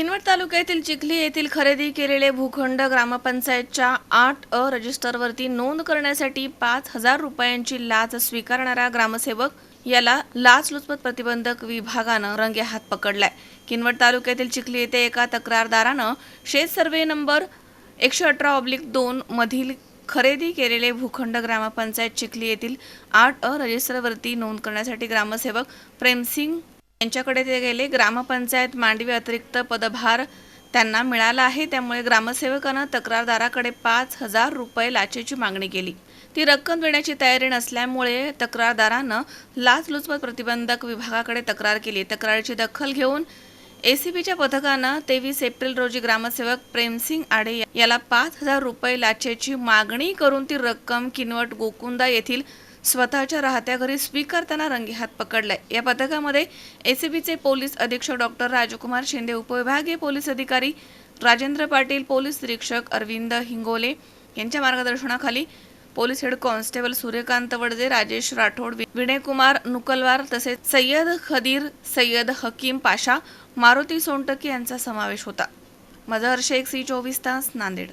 किनवट तालुक्यातील चिखली येथील खरेदी केलेले भूखंड ग्रामपंचायतच्या आठ अ रजिस्टरवरती नोंद करण्यासाठी पाच हजार रुपयांची लाच स्वीकारणारा ग्रामसेवक याला लाचलुचपत प्रतिबंधक विभागानं रंगे हात पकडलाय. किनवट तालुक्यातील चिखली येथे एका तक्रारदारानं शेत सर्वे नंबर एकशे अठरा ऑब्लिक दोन मधील खरेदी केलेले भूखंड ग्रामपंचायत चिखली येथील आठ अ रजिस्टरवरती नोंद करण्यासाठी ग्रामसेवक प्रेमसिंग यांच्याकडे ते गेले. ग्रामपंचायत मांडवी अतिरिक्त पदभार त्यांना मिळाला आहे. त्यामुळे ग्रामसेवकानं तक्रारदाराकडे पाच हजार रुपये लाचेची मागणी केली. ती रक्कम देण्याची तयारी नसल्यामुळे तक्रारदारानं लाचलुचपत प्रतिबंधक विभागाकडे तक्रार केली. तक्रारीची दखल घेऊन एसीबीच्या पथकानं तेवीस एप्रिल रोजी ग्रामसेवक प्रेमसिंग आडे याला पाच हजार रुपये लाचेची मागणी करून ती रक्कम किनवट गोकुंदा येथील स्वतःच्या राहत्या घरी स्वीकारताना रंगेहात पकडलाय. या पथकामध्ये एसीबीचे पोलीस अधीक्षक डॉक्टर राजकुमार शिंदे उपविभागीय पोलीस अधिकारी राजेंद्र पाटील पोलीस निरीक्षक अरविंद हिंगोले यांच्या मार्गदर्शनाखाली police head constable Suryakant Wadje Rajesh Rathod Vinaykumar Nukalwar तसेच सय्यद खदीर सय्यद हकीम पाशा मारुती सोनटके यांचा समावेश होता. मजहर शेख सी चोवीस तास नांदेड.